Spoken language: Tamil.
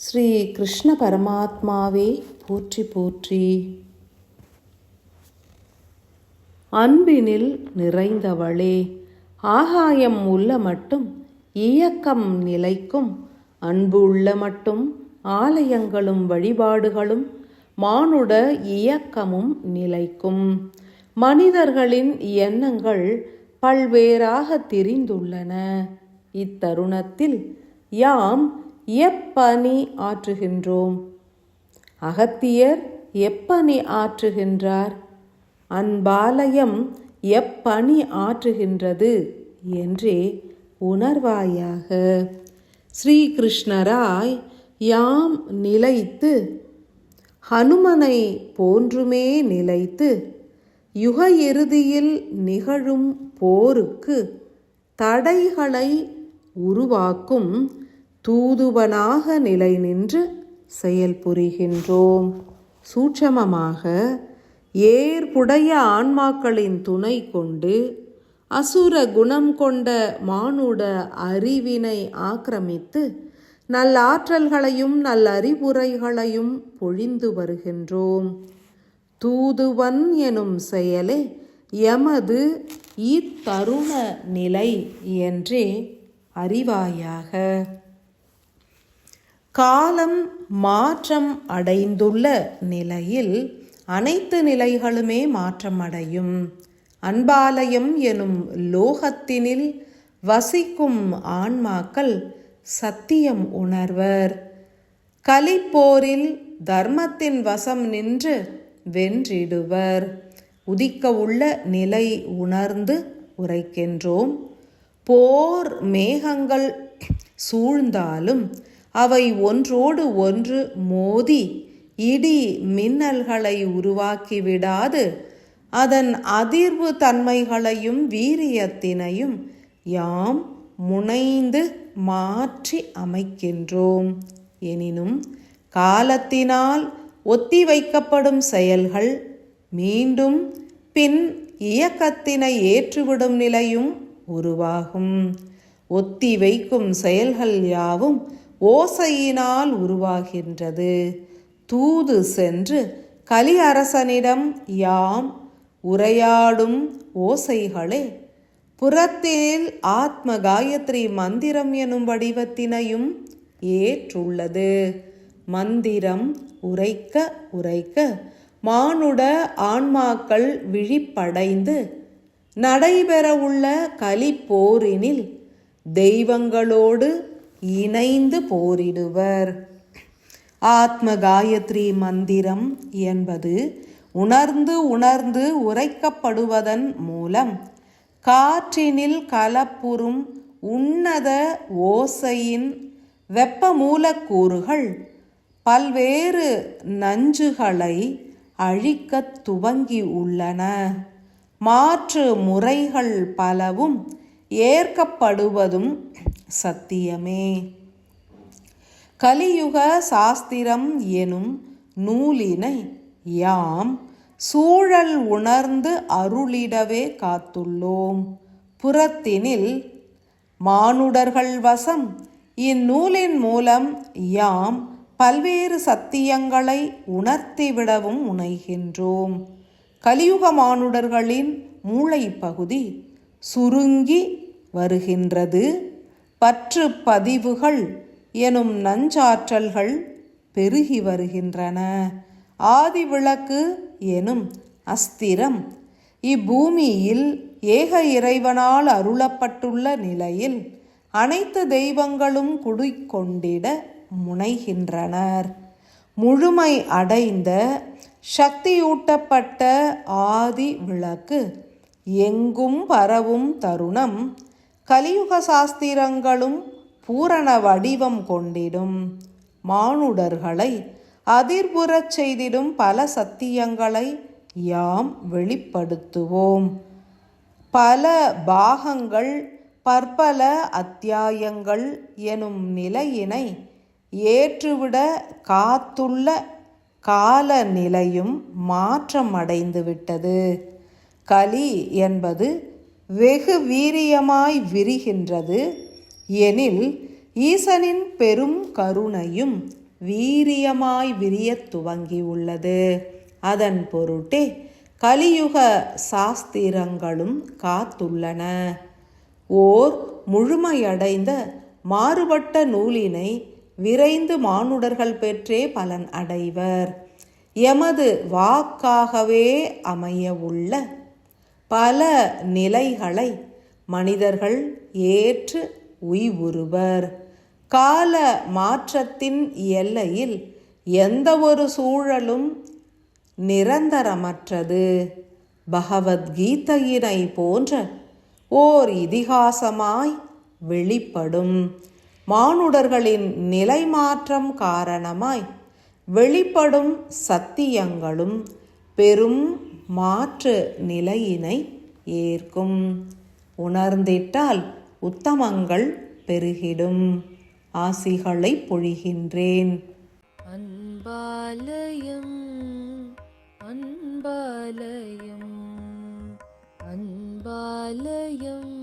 ஸ்ரீ கிருஷ்ண பரமாத்மாவே போற்றி போற்றி. அன்பினில் நிறைந்தவளே ஆகாயம் உள்ள மட்டும் இயக்கம் நிலைக்கும் அன்பு உள்ள மட்டும் ஆலயங்களும் வழிபாடுகளும் மானுட இயக்கமும் நிலைக்கும். மனிதர்களின் எண்ணங்கள் பல்வேறாக திரிந்துள்ளன. இத்தருணத்தில் யாம் எப்பணி ஆற்றுகின்றோம்? அகத்தியர் எப்பணி ஆற்றுகின்றார்? அன்பாலயம் எப்பணி ஆற்றுகின்றது? என்றே உணர்வாயாக. ஸ்ரீகிருஷ்ணராய் யாம் நிலைத்து ஹனுமனை போன்றுமே நிலைத்து யுக இறுதியில் நிகழும் போருக்கு தடைகளை உருவாக்கும் தூதுவனாக நிலை நின்று செயல்புரிகின்றோம் சூட்சமமாக ஏற்புடைய ஆன்மாக்களின் துணை கொண்டு அசுர குணம் கொண்ட மானுட அறிவினை ஆக்கிரமித்து நல்லாற்றல்களையும் நல்லறிவுரைகளையும் பொழிந்து வருகின்றோம். தூதுவன் எனும் செயலே எமது இத்தருண நிலை என்றே அறிவாயாக. காலம் மாற்றம் அடைந்துள்ள நிலையில் அனைத்து நிலைகளுமே மாற்றம் அடையும். அன்பாலயம் எனும் லோகத்தினில் வசிக்கும் ஆன்மாக்கள் சத்தியம் உணர்வர். கலிப்போரில் தர்மத்தின் வசம் நின்று வென்றிடுவர். உதிக்க உள்ள நிலை உணர்ந்து உரைக்கின்றோம். போர் மேகங்கள் சூழ்ந்தாலும் அவை ஒன்றோடு ஒன்று மோதி இடி மின்னல்களை உருவாக்கிவிடாது. அதன் அதிர்வு தன்மைகளையும் வீரியத்தினையும் யாம் முனைந்து மாற்றி அமைக்கின்றோம். எனினும் காலத்தினால் ஒத்தி வைக்கப்படும் செயல்கள் மீண்டும் பின் இயக்கத்தினை ஏற்றுவிடும் நிலையும் உருவாகும். ஒத்தி வைக்கும் செயல்கள் யாவும் ஓசையினால் உருவாகின்றது. தூது சென்று கலி அரசனிடம் யாம் உரையாடும் ஓசைகளே புறத்தில் ஆத்ம காயத்ரி மந்திரம் எனும் வடிவத்தினையும் ஏற்றுள்ளது. மந்திரம் உரைக்க உரைக்க மானுட ஆன்மாக்கள் விழிப்படைந்து நடைபெறவுள்ள கலிப்போரினில் தெய்வங்களோடு இணைந்து போரிடுவர். ஆத்ம காயத்ரி மந்திரம் என்பது உணர்ந்து உணர்ந்து உரைக்கப்படுவதன் மூலம் காற்றினில் கலப்புறும் உன்னத ஓசையின் வெப்ப மூலக்கூறுகள் பல்வேறு நஞ்சுகளை அழிக்கத் துவங்கி உள்ளன. மாற்று முறைகள் பலவும் ஏற்கப்படுவதும் சத்தியமே. கலியுக சாஸ்திரம் எனும் நூலினை யாம் சூழல் உணர்ந்து அருளிடவே காத்துள்ளோம். புறத்தினில் மானுடர்கள் வசம். இந்நூலின் மூலம் யாம் பல்வேறு சத்தியங்களை உணர்த்திவிடவும் முனைகின்றோம் கலியுக மானுடர்களின் மூளை பகுதி சுருங்கி வருகின்றது. பற்று பதிவுகள் எனும் நஞ்சாற்றல்கள் பெருகி வருகின்றன. ஆதிவிளக்கு எனும் அஸ்திரம் இப்பூமியில் ஏக இறைவனால் அருளப்பட்டுள்ள நிலையில் அனைத்து தெய்வங்களும் குடிக்கொண்டிட முனைகின்றனர். முழுமை அடைந்த சக்தியூட்டப்பட்ட ஆதி விளக்கு எங்கும் பரவும் தருணம் கலியுக சாஸ்திரங்களும் பூரண வடிவம் கொண்டிடும். மானுடர்களை அதிர்புறச் செய்திடும் பல சத்தியங்களை யாம் வெளிப்படுத்துவோம். பல பாகங்கள் பற்பல அத்தியாயங்கள் எனும் நிலையினை ஏற்றுவிட காத்துள்ள கால நிலையும் மாற்றம் கலி என்பது வெகு வீரியமாய் விரிகின்றது. எனில் ஈசனின் பெரும் கருணையும் வீரியமாய் விரியத் துவங்கியுள்ளது. அதன் பொருட்டே கலியுக சாஸ்திரங்களும் காத்துள்ளன. ஓர் முழுமையடைந்த மாறுபட்ட நூலினை விரைந்து மானுடர்கள் பெற்றே பலன் அடைவர். எமது வாக்காகவே அமையவுள்ள பல நிலைகளை மனிதர்கள் ஏற்று உய்வுறுவர். கால மாற்றத்தின் எல்லையில் எந்த ஒரு சூழலும் நிரந்தரமற்றது. பகவத்கீதையினை போன்ற ஓர் இதிகாசமாய் வெளிப்படும். மானுடர்களின் நிலை மாற்றம் காரணமாய் வெளிப்படும் சத்தியங்களும் பெரும் மாற்று நிலையினை ஏற்கும். உணர்ந்திட்டால் உத்தமங்கள் பெருகிடும். ஆசிகளை பொழிகின்றேன். அன்பாலயம் அன்பாலயம் அன்பாலயம்.